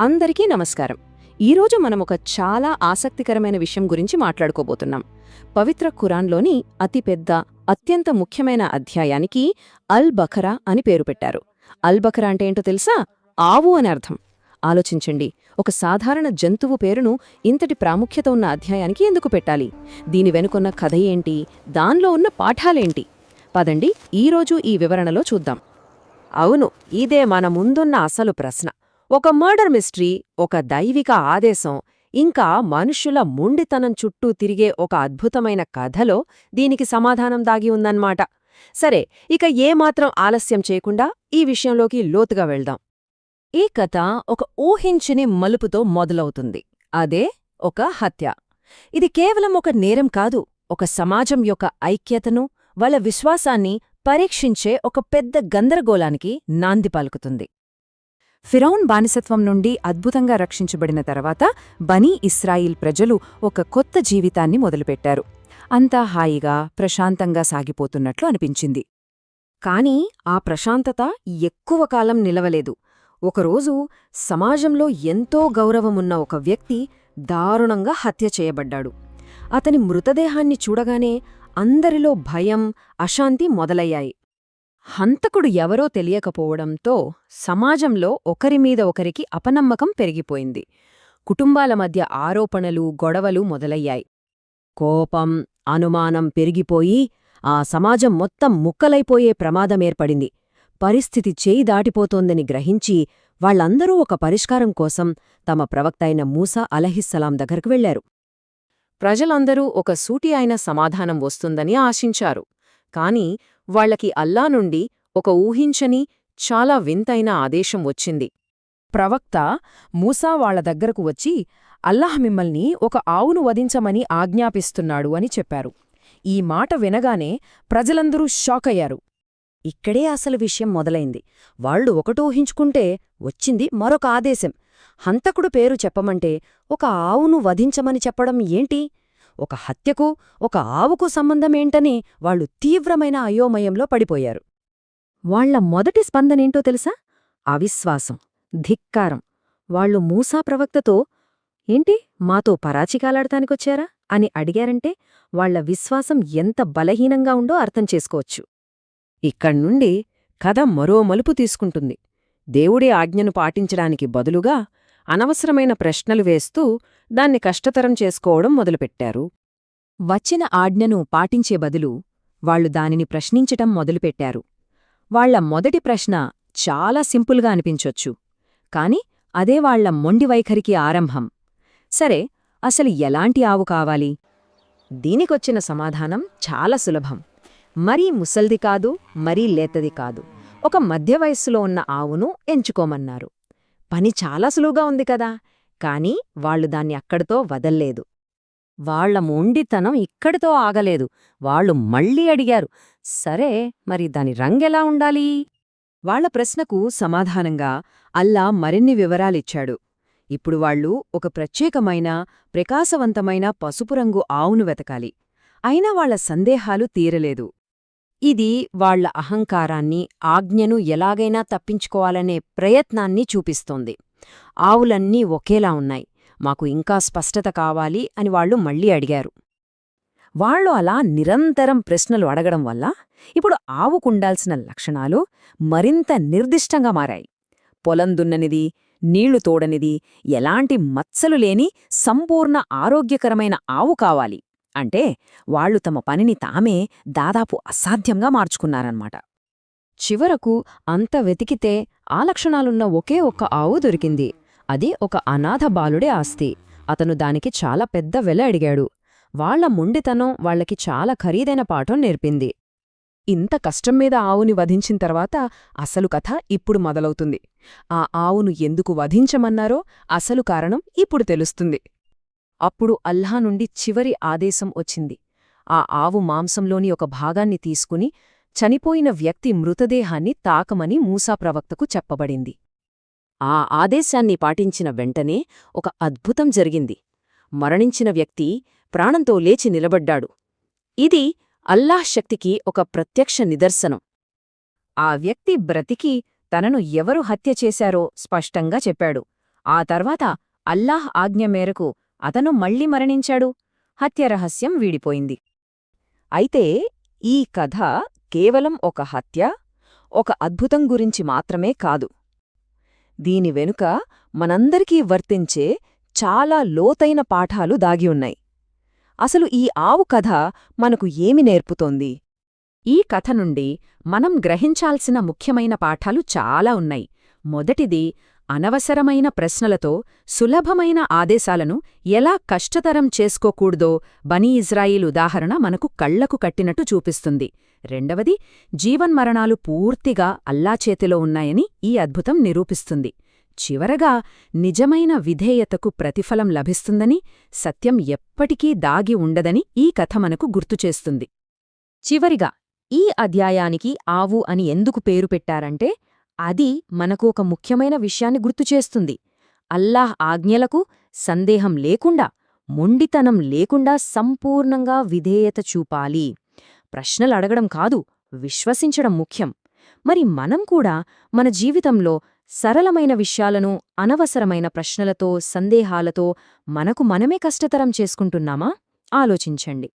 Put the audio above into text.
అందరికీ నమస్కారం. ఈరోజు మనం ఒక చాలా ఆసక్తికరమైన విషయం గురించి మాట్లాడుకోబోతున్నాం. పవిత్ర ఖురాన్లోని అతిపెద్ద అత్యంత ముఖ్యమైన అధ్యాయానికి అల్ బఖరా అని పేరు పెట్టారు. అల్ బఖరా అంటే ఏంటో తెలుసా? ఆవు అని అర్థం. ఆలోచించండి. ఒక సాధారణ జంతువు పేరును ఇంతటి ప్రాముఖ్యత ఉన్న అధ్యాయానికి ఎందుకు పెట్టాలి? దీని వెనుకున్న కథ ఏంటి? దానిలో ఉన్న పాఠాలేంటి? పదండి ఈరోజు ఈ వివరణలో చూద్దాం. అవును ఇదే మన ముందున్న అసలు ప్రశ్న. ఒక మర్డర్ మిస్టరీ ఒక దైవిక ఆదేశం ఇంకా మనుష్యుల మొండితనం చుట్టూ తిరిగే ఒక అద్భుతమైన కథలో దీనికి సమాధానం దాగి ఉందన్నమాట. సరే ఇక ఏమాత్రం ఆలస్యం చేయకుండా ఈ విషయంలోకి లోతుగా వెళ్దాం. ఈ కథ ఒక ఊహించని మలుపుతో మొదలవుతుంది. అదే ఒక హత్య. ఇది కేవలం ఒక నేరం కాదు ఒక సమాజం యొక్క ఐక్యతను వాళ్ళ విశ్వాసాన్ని పరీక్షించే ఒక పెద్ద గందరగోళానికి నాంది పలుకుతుంది. ఫిరౌన్ బానిసత్వం నుండి అద్భుతంగా రక్షించబడిన తర్వాత బనీ ఇస్రాయిల్ ప్రజలు ఒక కొత్త జీవితాన్ని మొదలుపెట్టారు. అంతా హాయిగా ప్రశాంతంగా సాగిపోతున్నట్లు అనిపించింది. కాని ఆ ప్రశాంతత ఎక్కువ కాలం నిలవలేదు. ఒకరోజు సమాజంలో ఎంతో గౌరవమున్న ఒక వ్యక్తి దారుణంగా హత్య చేయబడ్డాడు. అతని మృతదేహాన్ని చూడగానే అందరిలో భయం అశాంతి మొదలయ్యాయి. హంతకుడు ఎవరో తెలియకపోవడంతో సమాజంలో ఒకరిమీద ఒకరికి అపనమ్మకం పెరిగిపోయింది. కుటుంబాల మధ్య ఆరోపణలు గొడవలు మొదలయ్యాయి. కోపం అనుమానం పెరిగిపోయి ఆ సమాజం మొత్తం ముక్కలైపోయే ప్రమాదమేర్పడింది పరిస్థితి చేయి దాటిపోతోందని గ్రహించి వాళ్ళందరూ ఒక పరిష్కారం కోసం తమ ప్రవక్త అయిన మూసా అలహిస్సలాం దగ్గరకు వెళ్ళారు ప్రజలందరూ ఒక సూటి అయిన సమాధానం వస్తుందని ఆశించారు. కాని వాళ్ళకి అల్లా నుండి ఒక ఊహించని చాలా వింతైన ఆదేశం వచ్చింది. ప్రవక్త మూసా వాళ్ళ దగ్గరకు వచ్చి అల్లాహ్ మిమ్మల్ని ఒక ఆవును వధించమని ఆజ్ఞాపిస్తున్నాడు అని చెప్పారు. ఈ మాట వినగానే ప్రజలందరూ షాకయ్యారు ఇక్కడే అసలు విషయం మొదలైంది. వాళ్ళు ఒకటూహించుకుంటే వచ్చింది మరొక ఆదేశం. హంతకుడు పేరు చెప్పమంటే ఒక ఆవును వధించమని చెప్పడం ఏంటి? ఒక హత్యకు ఒక ఆవుకు సంబంధమేంటని వాళ్ళు తీవ్రమైన అయోమయంలో పడిపోయారు. వాళ్ళ మొదటి స్పందనేంటో తెలుసా? అవిశ్వాసం ధిక్కారం. వాళ్ళు మూసా ప్రవక్తతో ఏంటి? మాతో పరాచికాలాడటానికొచ్చారా అని అడిగారంటే వాళ్ళ విశ్వాసం ఎంత బలహీనంగా ఉందో అర్థం చేసుకోవచ్చు. ఇక్కడ్నుండి కథ మరో మలుపు తీసుకుంటుంది. దేవుడి ఆజ్ఞను పాటించడానికి బదులుగా అనవసరమైన ప్రశ్నలు వేస్తూ దాన్ని కష్టతరం చేసుకోవడం మొదలుపెట్టారు. వచ్చిన ఆజ్ఞను పాటించే బదులు వాళ్ళు దానిని ప్రశ్నించటం మొదలుపెట్టారు. వాళ్ళ మొదటి ప్రశ్న చాలా సింపుల్గా అనిపించొచ్చు. కాని అదే వాళ్ళ మొండి వైఖరికి ఆరంభం. సరే అసలు ఎలాంటి ఆవు కావాలి? దీనికొచ్చిన సమాధానం చాలా సులభం. మరీ ముసల్ది కాదు మరీ లేతది కాదు. ఒక మధ్య వయస్సులో ఉన్న ఆవును ఎంచుకోమన్నారు. పని చాలా సులువుగా ఉంది కదా. కాని వాళ్ళు దాన్ని అక్కడితో వదల్లేదు. వాళ్ళ మొండితనం ఇక్కడితో ఆగలేదు. వాళ్ళు మళ్ళీ అడిగారు సరే మరి దాని రంగెలా ఉండాలి? వాళ్ళ ప్రశ్నకు సమాధానంగా అల్లా మరిన్ని వివరాలిచ్చాడు. ఇప్పుడు వాళ్ళు ఒక ప్రత్యేకమైన ప్రకాశవంతమైన పసుపు రంగు ఆవును వెతకాలి. అయినా వాళ్ళ సందేహాలు తీరలేదు. ఇది వాళ్ళ అహంకారాన్ని ఆజ్ఞను ఎలాగైనా తప్పించుకోవాలనే ప్రయత్నాన్ని చూపిస్తోంది. ఆవులన్నీ ఒకేలా ఉన్నాయి. మాకు ఇంకా స్పష్టత కావాలి అని వాళ్ళు మళ్ళీ అడిగారు. వాళ్ళు అలా నిరంతరం ప్రశ్నలు అడగడం వల్ల ఇప్పుడు ఆవుకుండాల్సిన లక్షణాలు మరింత నిర్దిష్టంగా మారాయి. పొలం దున్ననిది నీళ్ళు తోడనిది ఎలాంటి మచ్చలు లేని సంపూర్ణ ఆరోగ్యకరమైన ఆవు కావాలి. అంటే వాళ్ళు తమ పనిని తామే దాదాపు అసాధ్యంగా మార్చుకున్నారన్నమాట. చివరకు అంత వెతికితే ఆ లక్షణాలున్న ఒకే ఒక్క ఆవు దొరికింది. అది ఒక అనాథ బాలుడే ఆస్తి. అతను దానికి చాలా పెద్ద వెల అడిగాడు. వాళ్ళ మొండితనం వాళ్ళకి చాలా ఖరీదైన పాఠం నేర్పింది. ఇంత కష్టం మీద ఆవుని వధించిన తర్వాత అసలు కథ ఇప్పుడు మొదలవుతుంది. ఆ ఆవును ఎందుకు వధించమన్నారో అసలు కారణం ఇప్పుడు తెలుస్తుంది. అప్పుడు అల్లా నుండి చివరి ఆదేశం వచ్చింది. ఆ ఆవు మాంసంలోని ఒక భాగాన్ని తీసుకుని చనిపోయిన వ్యక్తి మృతదేహాన్ని తాకమని మూసా ప్రవక్తకు చెప్పబడింది. ఆ ఆదేశాన్ని పాటించిన వెంటనే ఒక అద్భుతం జరిగింది. మరణించిన వ్యక్తి ప్రాణంతో లేచి నిలబడ్డాడు. ఇది అల్లాహ్ శక్తికి ఒక ప్రత్యక్ష నిదర్శనం. ఆ వ్యక్తి బ్రతికి తనను ఎవరు హత్య చేశారో స్పష్టంగా చెప్పాడు. ఆ తర్వాత అల్లాహ్ ఆజ్ఞ మేరకు అతను మళ్ళీ మరణించాడు. హత్యరహస్యం వీడిపోయింది. అయితే ఈ కథ కేవలం ఒక హత్య ఒక అద్భుతం గురించి మాత్రమే కాదు. దీని వెనుక మనందరికీ వర్తించే చాలా లోతైన పాఠాలు దాగి ఉన్నాయి. అసలు ఈ ఆవు కథ మనకు ఏమి నేర్పుతోంది? ఈ కథ నుండి మనం గ్రహించాల్సిన ముఖ్యమైన పాఠాలు చాలా ఉన్నాయి. మొదటిది అనవసరమైన ప్రశ్నలతో సులభమైన ఆదేశాలను ఎలా కష్టతరం చేసుకోకూడదో బనీ ఇజ్రాయిల్ ఉదాహరణ మనకు కళ్ళకు కట్టినట్టు చూపిస్తుంది. రెండవది జీవన్మరణాలు పూర్తిగా అల్లా చేతిలో ఉన్నాయని ఈ అద్భుతం నిరూపిస్తుంది. చివరగా నిజమైన విధేయతకు ప్రతిఫలం లభిస్తుందని సత్యం ఎప్పటికీ దాగి ఉండదని ఈ కథ మనకు గుర్తుచేస్తుంది చివరిగా ఈ అధ్యాయానికి ఆవు అని ఎందుకు పేరు పెట్టారంటే అది మనకు ఒక ముఖ్యమైన విషయాన్ని గుర్తుచేస్తుంది అల్లాహ్ ఆజ్ఞలకు సందేహం లేకుండా మొండితనం లేకుండా సంపూర్ణంగా విధేయత చూపాలి. ప్రశ్నలు అడగడం కాదు విశ్వసించడం ముఖ్యం. మరి మనం కూడా మన జీవితంలో సరళమైన విషయాలను అనవసరమైన ప్రశ్నలతో సందేహాలతో మనకు మనమే కష్టతరం చేసుకుంటున్నామా? ఆలోచించండి.